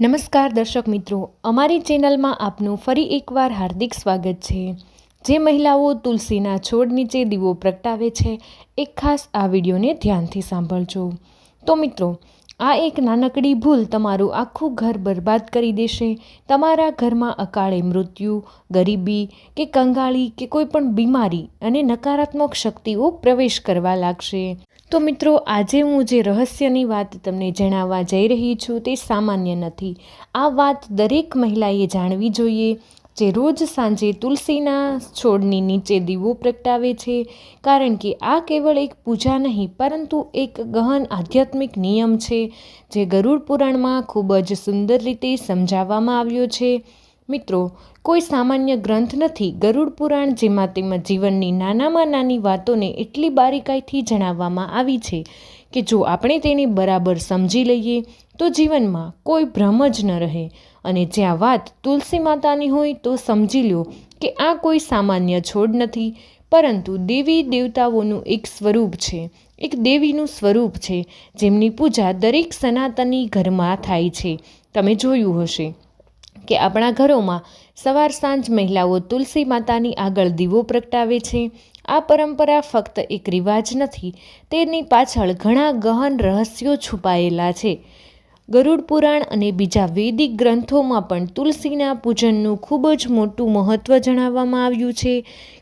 નમસ્કાર દર્શક મિત્રો, અમારી ચેનલમાં આપનું ફરી એકવાર હાર્દિક સ્વાગત છે. જે મહિલાઓ તુલસીના છોડ નીચે દીવો પ્રગટાવે છે, એક ખાસ આ વિડીયોને ધ્યાનથી સાંભળજો. તો મિત્રો, આ એક નાનકડી ભૂલ તમારું આખું ઘર બરબાદ કરી દેશે. તમારા ઘરમાં અકાળે મૃત્યુ, ગરીબી કે કંગાળી કે કોઈ પણ બીમારી અને નકારાત્મક શક્તિઓ પ્રવેશ કરવા લાગશે. તો મિત્રો, આજે હું જે રહસ્યની વાત તમને જણાવવા જઈ રહી છું તે સામાન્ય નથી. આ વાત દરેક મહિલાએ જાણવી જોઈએ જે રોજ સાંજે તુલસીના છોડની નીચે દીવો પ્રગટાવે છે. કારણ કે આ કેવળ એક પૂજા નહીં, પરંતુ એક ગહન આધ્યાત્મિક નિયમ છે, જે ગરુડ પુરાણમાં ખૂબ જ સુંદર રીતે સમજાવવામાં આવ્યો છે. મિત્રો, કોઈ સામાન્ય ગ્રંથ નથી. ગરુડ પુરાણ, જેમાં તેમાં જીવનની નાનામાં નાની વાતોને એટલી બારીકાઈથી જણાવવામાં આવી છે કે જો આપણે તેને બરાબર સમજી લઈએ, તો જીવનમાં કોઈ ભ્રમ જ ન રહે. અને જ્યાં વાત તુલસી માતાની હોય, તો સમજી લો કે આ કોઈ સામાન્ય છોડ નથી, પરંતુ દેવી દેવતાઓનું એક સ્વરૂપ છે. એક દેવીનું સ્વરૂપ છે, જેમની પૂજા દરેક સનાતની ઘરમાં થાય છે. તમે જોયું હશે. કે આપણા ઘરોમાં સવાર સાંજ મહિલાઓ તુલસી માતાની આગળ દીવો પ્રગટાવે છે. આ પરંપરા ફક્ત એક રિવાજ નથી, તેની પાછળ ઘણા ગહન રહસ્યો છુપાયેલા છે. ગરુડ પુરાણ અને બીજા વૈદિક ગ્રંથોમાં પણ તુલસીના પૂજનનું ખૂબ જ મોટું મહત્ત્વ જણાવવામાં આવ્યું છે.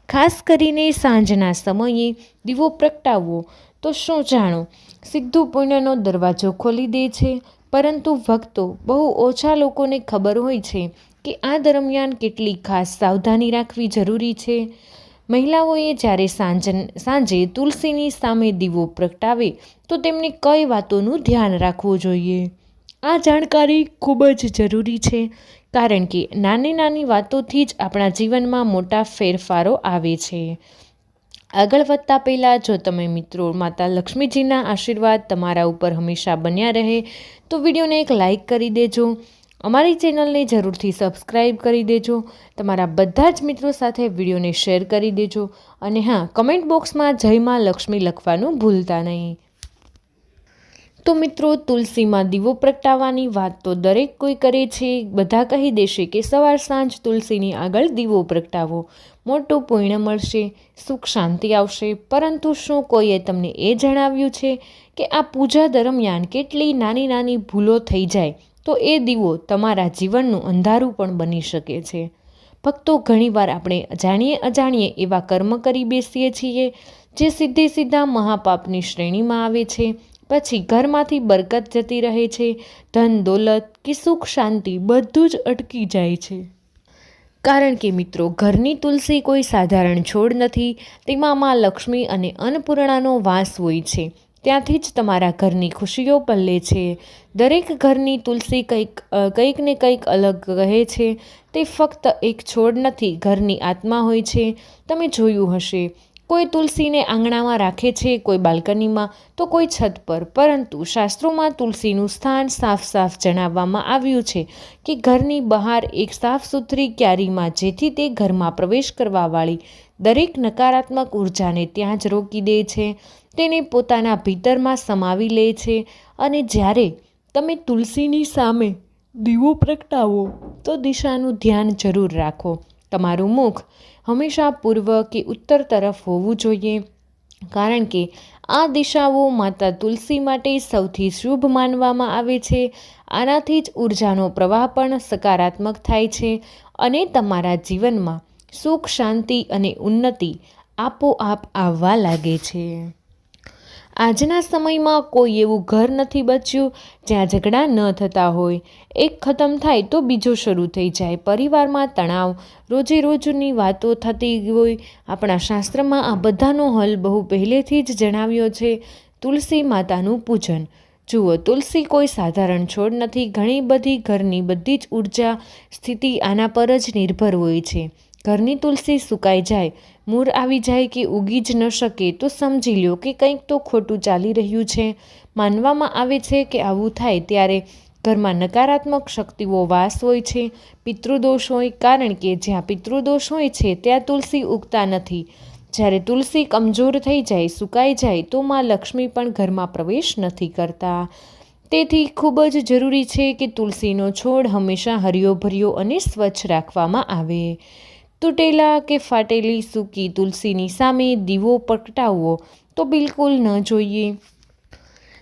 ખાસ કરીને સાંજના સમયે દીવો પ્રગટાવવો, તો શું જાણો? સીધું પુણ્યનો દરવાજો ખોલી દે છે. પરંતુ ભક્તો, બહુ ઓછા લોકોને ખબર હોય છે કે આ દરમિયાન કેટલી ખાસ સાવધાની રાખવી જરૂરી છે. મહિલાઓએ જ્યારે સાંજન, સાંજે તુલસીની સામે દીવો પ્રગટાવે, તો તેમને કઈ વાતોનું ધ્યાન રાખવું જોઈએ? આ જાણકારી ખૂબ જ જરૂરી છે, કારણ કે નાની નાની વાતોથી જ આપણા જીવનમાં મોટા ફેરફારો આવે છે. આગળ વધતા પહેલાં, જો તમે મિત્રો માતા લક્ષ્મીજીના આશીર્વાદ તમારા ઉપર હંમેશા બન્યા રહે, તો વિડીયોને એક લાઈક કરી દેજો. અમારી ચેનલને જરૂરથી સબસ્ક્રાઈબ કરી દેજો. તમારા બધા જ મિત્રો સાથે વિડીયોને શેર કરી દેજો. અને હા, કમેન્ટ બોક્સમાં જય માં લક્ષ્મી લખવાનું ભૂલતા નહીં. તો મિત્રો, તુલસીમાં દીવો પ્રગટાવવાની વાત તો દરેક કોઈ કરે છે. બધા કહી દેશે કે સવાર સાંજ તુલસીની આગળ દીવો પ્રગટાવો. મોટું પુણ્ય મળશે, સુખ શાંતિ આવશે. પરંતુ શું કોઈએ તમને એ જણાવ્યું છે કે આ પૂજા દરમિયાન કેટલી નાની નાની ભૂલો થઈ જાય, તો એ દીવો તમારા જીવનનું અંધારું પણ બની શકે છે. ભક્તો ઘણીવાર આપણે જાણીએ અજાણીએ એવા કર્મ કરી બેસીએ છીએ, જે સીધે સીધા મહાપાપની શ્રેણીમાં આવે છે. પછી ઘરમાંથી બરકત જતી રહે છે, ધન દોલત, કે સુખ શાંતિ બધું જ અટકી જાય છે. કારણ કે મિત્રો, ઘરની તુલસી કોઈ સાધારણ છોડ નથી, તેમાં મા લક્ષ્મી અને અન્નપૂર્ણાનો વાસ હોય છે. ત્યાંથી જ તમારા ઘરની ખુશીઓ પલ્લે છે. દરેક ઘરની તુલસી કંઈક કંઈક ને કંઈક અલગ કહે છે. તે ફક્ત એક છોડ નથી, ઘરની આત્મા હોય છે. તમે જોયું હશે. કોઈ તુલસીને આંગણામાં રાખે છે, કોઈ બાલ્કનીમાં, તો કોઈ છત પર. પરંતુ શાસ્ત્રોમાં તુલસીનું સ્થાન સાફ સાફ જણાવવામાં આવ્યું છે કે ઘરની બહાર એક સાફ સુથરી ક્યારીમાં જેથી તે ઘરમાં પ્રવેશ કરવાવાળી દરેક નકારાત્મક ઉર્જાને ત્યાં જ રોકી દે છે, તેને પોતાના ભીતરમાં સમાવી લે છે અને જ્યારે તમે તુલસીની સામે દીવો પ્રગટાવો, તો દિશાનું ધ્યાન જરૂર રાખો. તમારું મુખ હંમેશા પૂર્વ કે ઉત્તર તરફ હોવું જોઈએ. કારણ કે આ દિશાઓ માતા તુલસી માટે સૌથી શુભ માનવામાં આવે છે. આનાથી જ ઉર્જાનો પ્રવાહ પણ સકારાત્મક થાય છે અને તમારા જીવનમાં સુખ, શાંતિ અને ઉન્નતિ આપોઆપ આવવા લાગે છે. આજના સમયમાં કોઈ એવું ઘર નથી બચ્યું જ્યાં ઝઘડા ન થતા હોય. એક ખતમ થાય તો બીજો શરૂ થઈ જાય. પરિવારમાં તણાવ રોજે રોજની વાતો થતી હોય. આપણા શાસ્ત્રમાં આ બધાનો હલ બહુ પહેલેથી જ જણાવ્યો છે. તુલસી માતાનું પૂજન. જુઓ, તુલસી કોઈ સાધારણ છોડ નથી. ઘણી બધી ઘરની બધી જ ઊર્જા સ્થિતિ આના પર જ નિર્ભર હોય છે. ઘરની તુલસી સુકાઈ જાય. મૂર આવી જાય કે ઉગી જ ન શકે તો સમજી લો કે કંઈક તો ખોટું ચાલી રહ્યું છે. માનવામાં આવે છે કે આવું થાય ત્યારે ઘરમાં નકારાત્મક શક્તિઓ વાસ હોય છે, પિતૃદોષ હોય, કારણ કે જ્યાં પિતૃદોષ હોય છે ત્યાં તુલસી ઉગતા નથી. જ્યારે તુલસી કમજોર થઈ જાય, સુકાઈ જાય તો માં લક્ષ્મી પણ ઘરમાં પ્રવેશ નથી કરતા. તેથી ખૂબ જ જરૂરી છે કે તુલસીનો છોડ હંમેશા હરિયોભર્યો અને સ્વચ્છ રાખવામાં આવે. તૂટેલા કે ફાટેલી સૂકી તુલસીની સામે દીવો પ્રગટાવવો તો બિલકુલ ન જોઈએ.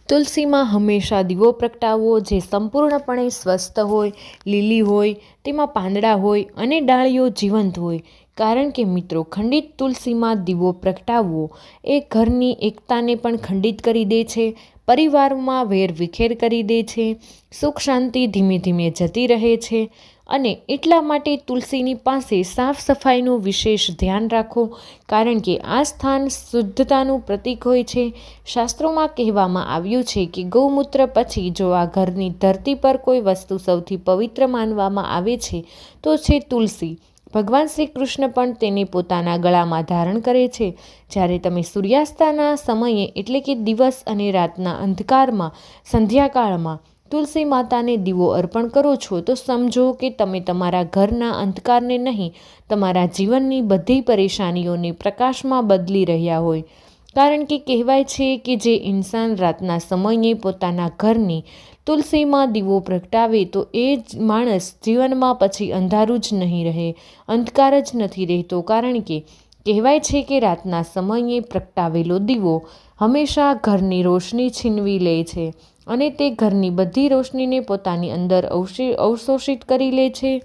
તુલસીમાં હંમેશા દીવો પ્રગટાવવો જે સંપૂર્ણપણે સ્વસ્થ હોય, લીલી હોય, તેમાં પાંદડા હોય અને ડાળીઓ જીવંત હોય. કારણ કે મિત્રો, ખંડિત તુલસીમાં દીવો પ્રગટાવવો એ ઘરની એકતાને પણ ખંડિત કરી દે છે, પરિવારમાં વેર વિખેર કરી દે છે, સુખ શાંતિ ધીમે ધીમે જતી રહે છે અને એટલા માટે તુલસીની પાસે સાફ સફાઈનું વિશેષ ધ્યાન રાખો, કારણ કે આ સ્થાન શુદ્ધતાનું પ્રતીક હોય છે. શાસ્ત્રોમાં કહેવામાં આવ્યું છે કે ગૌમૂત્ર પછી જો આ ઘરની ધરતી પર કોઈ વસ્તુ સૌથી પવિત્ર માનવામાં આવે છે, તો છે તુલસી. ભગવાન શ્રી કૃષ્ણ પણ તેને પોતાના ગળામાં ધારણ કરે છે. જ્યારે તમે સૂર્યાસ્તાના સમયે એટલે કે દિવસ અને રાતના અંધકારમાં, સંધ્યાકાળમાં તુલસી માતાને દીવો અર્પણ કરો છો, તો સમજો કે તમે તમારા ઘરના અંધકારને નહીં, તમારા જીવનની બધી પરેશાનીઓને પ્રકાશમાં બદલી રહ્યા હોય. કારણ કે કહેવાય છે કે જે ઇન્સાન રાતના સમયે પોતાના ઘરની તુલસીમાં દીવો પ્રગટાવે, તો એ જ માણસ જીવનમાં પછી અંધારું જ નહીં રહે, અંધકાર જ નથી રહેતો. કારણ કે કહેવાય છે કે રાતના સમયે પ્રગટાવેલો દીવો હંમેશા ઘરની રોશની છીનવી લે છે. અને તે ઘરની બધી રોશનીને પોતાની અંદર અવશોષિત કરી લે છે.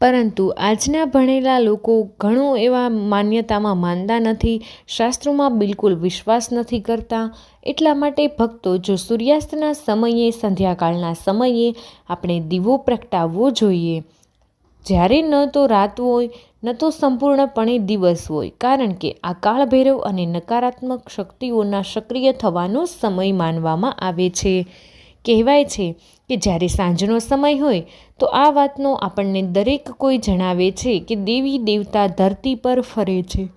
પરંતુ આજના ભણેલા લોકો ઘણો એવા માન્યતામાં માનતા નથી, શાસ્ત્રોમાં બિલકુલ વિશ્વાસ નથી કરતા. એટલા માટે ભક્તો જો સૂર્યાસ્તના સમયે, સંધ્યાકાળના સમયે આપણે દીવો પ્રગટાવવો જોઈએ. જ્યારે ન તો રાત હોય ન તો સંપૂર્ણપણે દિવસ હોય, કારણ કે આ કાળભૈરવ અને નકારાત્મક શક્તિઓના સક્રિય થવાનો સમય માનવામાં આવે છે. કહેવાય છે કે જ્યારે સાંજનો સમય હોય, તો આ વાતનો આપણને દરેક કોઈ જણાવે છે કે દેવી દેવતા ધરતી પર ફરે છે.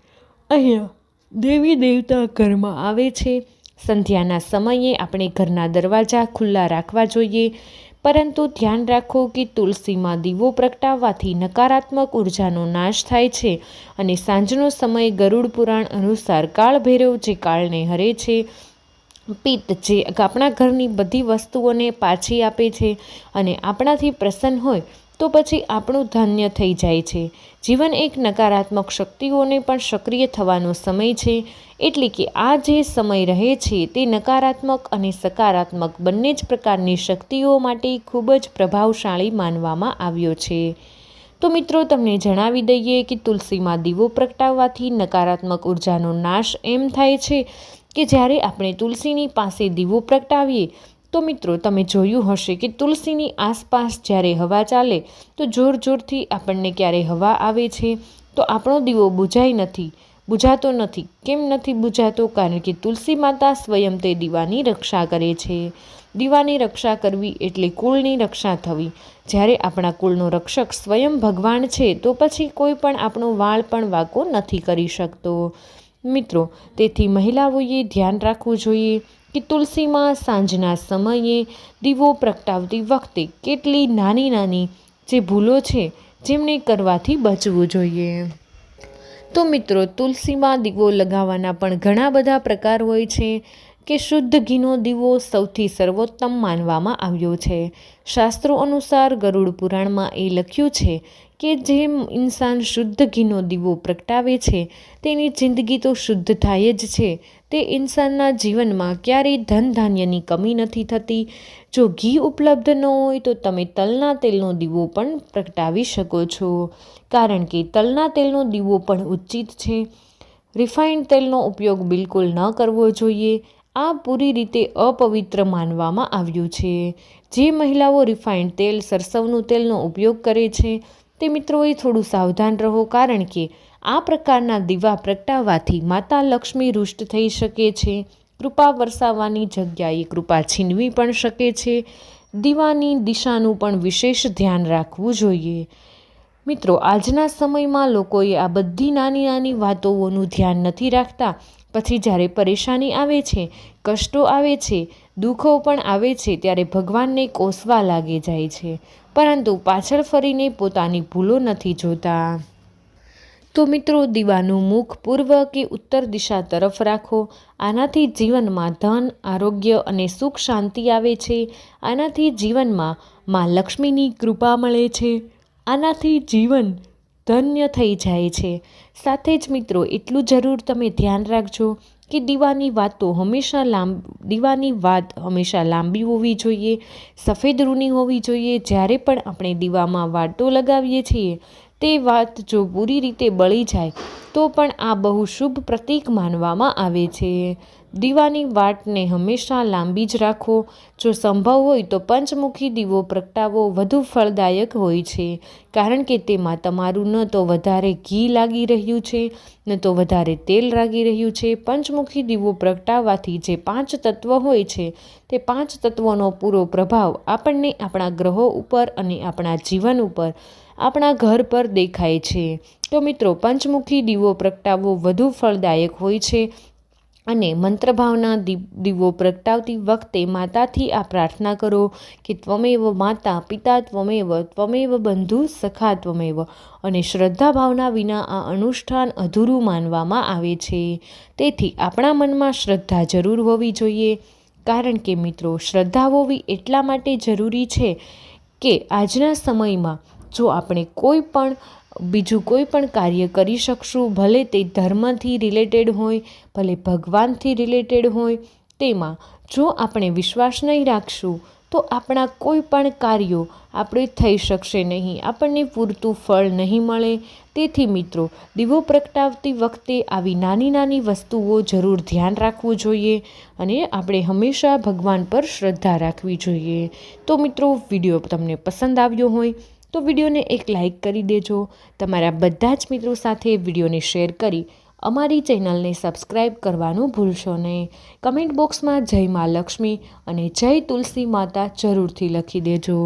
અહીંયા દેવી દેવતા ઘરમાં આવે છે. સંધ્યાના સમયે આપણે ઘરના દરવાજા ખુલ્લા રાખવા જોઈએ. પરંતુ ધ્યાન રાખો કે તુલસીમાં દીવો પ્રગટાવવાથી નકારાત્મક ઉર્જાનો નાશ થાય છે અને સાંજનો સમય ગરુડ પુરાણ અનુસાર કાળભૈરવ જે કાળને હરે છે પિત્ત જે આપણા ઘરની બધી વસ્તુઓને પાછી આપે છે અને આપણાથી પ્રસન્ન હોય તો પછી આપણું ધન્ય થઈ જાય છે. જીવન એક નકારાત્મક શક્તિઓને પણ સક્રિય થવાનો સમય છે. એટલે કે આ જે સમય રહે છે તે નકારાત્મક અને સકારાત્મક બંને જ પ્રકારની શક્તિઓ માટે ખૂબ જ પ્રભાવશાળી માનવામાં આવ્યો છે. તો મિત્રો, તમને જણાવી દઈએ કે તુલસીમાં દીવો પ્રગટાવવાથી નકારાત્મક ઉર્જાનો નાશ એમ થાય છે કે જ્યારે આપણે તુલસીની પાસે દીવો પ્રગટાવીએ તો મિત્રો, તમે જોયું હશે કે તુલસીની આસપાસ જ્યારે હવા ચાલે, તો જોર જોરથી આપણને ક્યારે હવા આવે છે? તો આપણો દીવો બુઝાઈ નથી બુઝાતો નથી. કેમ નથી બુઝાતો કારણ કે તુલસી માતા સ્વયં તે દીવાની રક્ષા કરે છે. દીવાની રક્ષા કરવી એટલે કુળની રક્ષા થવી. જ્યારે આપણા કુળનો રક્ષક સ્વયં ભગવાન છે, તો પછી કોઈ પણ આપણો વાળ પણ વાકો નથી કરી શકતો. મિત્રો, તેથી મહિલાઓએ ધ્યાન રાખવું જોઈએ. કે તુલસીમાં સાંજના સમયે દીવો પ્રગટાવતી વખતે કેટલી નાની નાની જે ભૂલો છે જેમને કરવાથી બચવું જોઈએ. તો મિત્રો, તુલસીમાં દીવો લગાવવાના પણ ઘણા બધા પ્રકાર હોય છે. કે શુદ્ધ ઘીનો દીવો સૌથી સર્વોત્તમ માનવામાં આવ્યો છે. શાસ્ત્રો અનુસાર ગરુડ પુરાણમાં એ લખ્યું છે કે જેમ ઇન્સાન શુદ્ધ ઘીનો દીવો પ્રગટાવે છે, તેની જિંદગી તો શુદ્ધ થાય જ છે. તે ઇન્સાનના જીવનમાં ક્યારેય ધન ધાન્યની કમી નથી થતી. જો ઘી ઉપલબ્ધ ન હોય તો તમે તલના તેલનો દીવો પણ પ્રગટાવી શકો છો. કારણ કે તલના તેલનો દીવો પણ ઉચિત છે. રિફાઇન્ડ તેલનો ઉપયોગ બિલકુલ ન કરવો જોઈએ. આ પૂરી રીતે અપવિત્ર માનવામાં આવ્યું છે. જે મહિલાઓ રિફાઇન્ડ તેલ, સરસવનું તેલનો ઉપયોગ કરે છે, તે મિત્રોએ થોડું સાવધાન રહો કારણ કે આ પ્રકારના દીવા પ્રગટાવવાથી માતા લક્ષ્મી રુષ્ટ થઈ શકે છે. કૃપા વરસાવવાની જગ્યાએ કૃપા છીનવી પણ શકે છે. દીવાની દિશાનું પણ વિશેષ ધ્યાન રાખવું જોઈએ. મિત્રો, આજના સમયમાં લોકોએ આ બધી નાની નાની વાતોનું ધ્યાન નથી રાખતા પછી જ્યારે પરેશાની આવે છે, કષ્ટો આવે છે, દુઃખો પણ આવે છે, ત્યારે ભગવાનને કોસવા લાગી જાય છે. પરંતુ પાછળ ફરીને પોતાની ભૂલો નથી જોતા. તો મિત્રો, દીવાનું મુખ પૂર્વ કે ઉત્તર દિશા તરફ રાખો. આનાથી જીવનમાં ધન, આરોગ્ય અને સુખ શાંતિ આવે છે. આનાથી જીવનમાં મા લક્ષ્મીની કૃપા મળે છે. આનાથી જીવન ધન્ય થઈ જાય છે. સાથે જ મિત્રો, એટલું જરૂર તમે ધ્યાન રાખજો કે દીવાની વાતો હંમેશા લાંબ, દીવાની વાત હંમેશા લાંબી હોવી જોઈએ, સફેદ રૂની હોવી જોઈએ. જ્યારે પણ આપણે દીવામાં વાટો લગાવીએ છીએ, તે વાત જો પૂરી રીતે બળી જાય, તો પણ આ બહુ શુભ પ્રતીક માનવામાં આવે છે. દીવાની વાટને હંમેશા લાંબી જ રાખો. જો સંભવ હોય તો પંચમુખી દીવો પ્રગટાવો વધુ ફળદાયક હોય છે. કારણ કે તેમાં તમારું ન તો વધારે ઘી લાગી રહ્યું છે, ન તો વધારે તેલ લાગી રહ્યું છે. પંચમુખી દીવો પ્રગટાવવાથી જે પાંચ તત્વ હોય છે, તે પાંચ તત્વોનો પૂરો પ્રભાવ આપણને આપણા ગ્રહો ઉપર અને આપણા જીવન ઉપર, આપણા ઘર પર દેખાય છે. તો મિત્રો, પંચમુખી દીવો પ્રગટાવવો વધુ ફળદાયક હોય છે અને મંત્રભાવના દીવો પ્રગટાવતી વખતે માતાથી આ પ્રાર્થના કરો કે ત્વમેવ માતા પિતા ત્વમેવ ત્વમેવ બંધુ સખા ત્વમેવ અને શ્રદ્ધા ભાવના વિના આ અનુષ્ઠાન અધૂરું માનવામાં આવે છે. તેથી આપણા મનમાં શ્રદ્ધા જરૂર હોવી જોઈએ. કારણ કે મિત્રો, શ્રદ્ધા હોવી એટલા માટે જરૂરી છે કે આજના સમયમાં જો આપણે કોઈ પણ બીજું કોઈ પણ કાર્ય કરી શકશું, ભલે તે ધર્મથી રિલેટેડ હોય, ભલે ભગવાનથી રિલેટેડ હોય, તેમાં જો આપણે વિશ્વાસ નહીં રાખશું, તો આપણા કોઈ પણ કાર્યો આપણે થઈ શકશે નહીં, આપણને પૂરતું ફળ નહીં મળે. તેથી મિત્રો, દીવો પ્રગટાવતી વખતે આવી નાની નાની વસ્તુઓ જરૂર ધ્યાન રાખવું જોઈએ અને આપણે હંમેશા ભગવાન પર શ્રદ્ધા રાખવી જોઈએ. તો મિત્રો, વીડિયો તમને પસંદ આવ્યો હોય તો વિડીયોને એક લાઇક કરી દેજો. તમારા બધા જ મિત્રો સાથે વિડીયોને શેર કરી અમારી ચેનલને સબસ્ક્રાઇબ કરવાનું ભૂલશો નહીં. કમેન્ટ બોક્સમાં જય મા લક્ષ્મી અને જય તુલસી માતા જરૂરથી લખી દેજો.